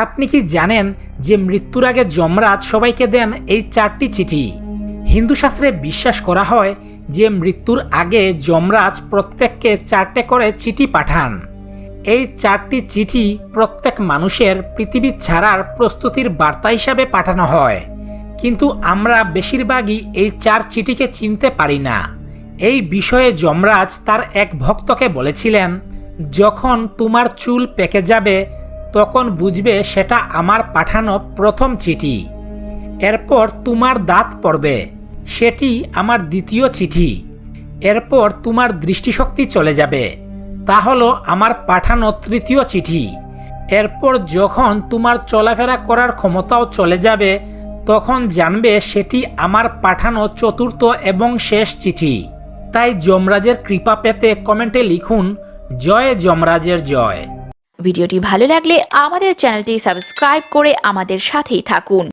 আপনি কি জানেন যে মৃত্যুর আগে যমরাজ সবাইকে দেন এই চারটি চিঠি? হিন্দু শাস্ত্রে বিশ্বাস করা হয় যে মৃত্যুর আগে যমরাজ প্রত্যেককে চারটে করে চিঠি পাঠান। এই চারটি চিঠি প্রত্যেক মানুষের পৃথিবী ছাড়ার প্রস্তুতির বার্তা হিসাবে পাঠানো হয়। কিন্তু আমরা বেশিরভাগই এই চার চিঠিকে চিনতে পারি না। এই বিষয়ে যমরাজ তার এক ভক্তকে বলেছিলেন, যখন তোমার চুল পেকে যাবে তখন বুঝবে সেটা আমার পাঠানো প্রথম চিঠি। এরপর তোমার দাঁত পড়বে। সেটি আমার দ্বিতীয় চিঠি। এরপর তোমার দৃষ্টিশক্তি চলে যাবে। তা হলো আমার পাঠানো তৃতীয় চিঠি। এরপর যখন তোমার চলাফেরা করার ক্ষমতাও চলে যাবে, তখন জানবে সেটি আমার পাঠানো চতুর্থ এবং শেষ চিঠি। তাই যমরাজের কৃপা পেতে কমেন্টে লিখুন, জয় যমরাজের জয়। ভিডিওটি ভালো লাগলে আমাদের চ্যানেলটি সাবস্ক্রাইব করে আমাদের সাথেই থাকুন।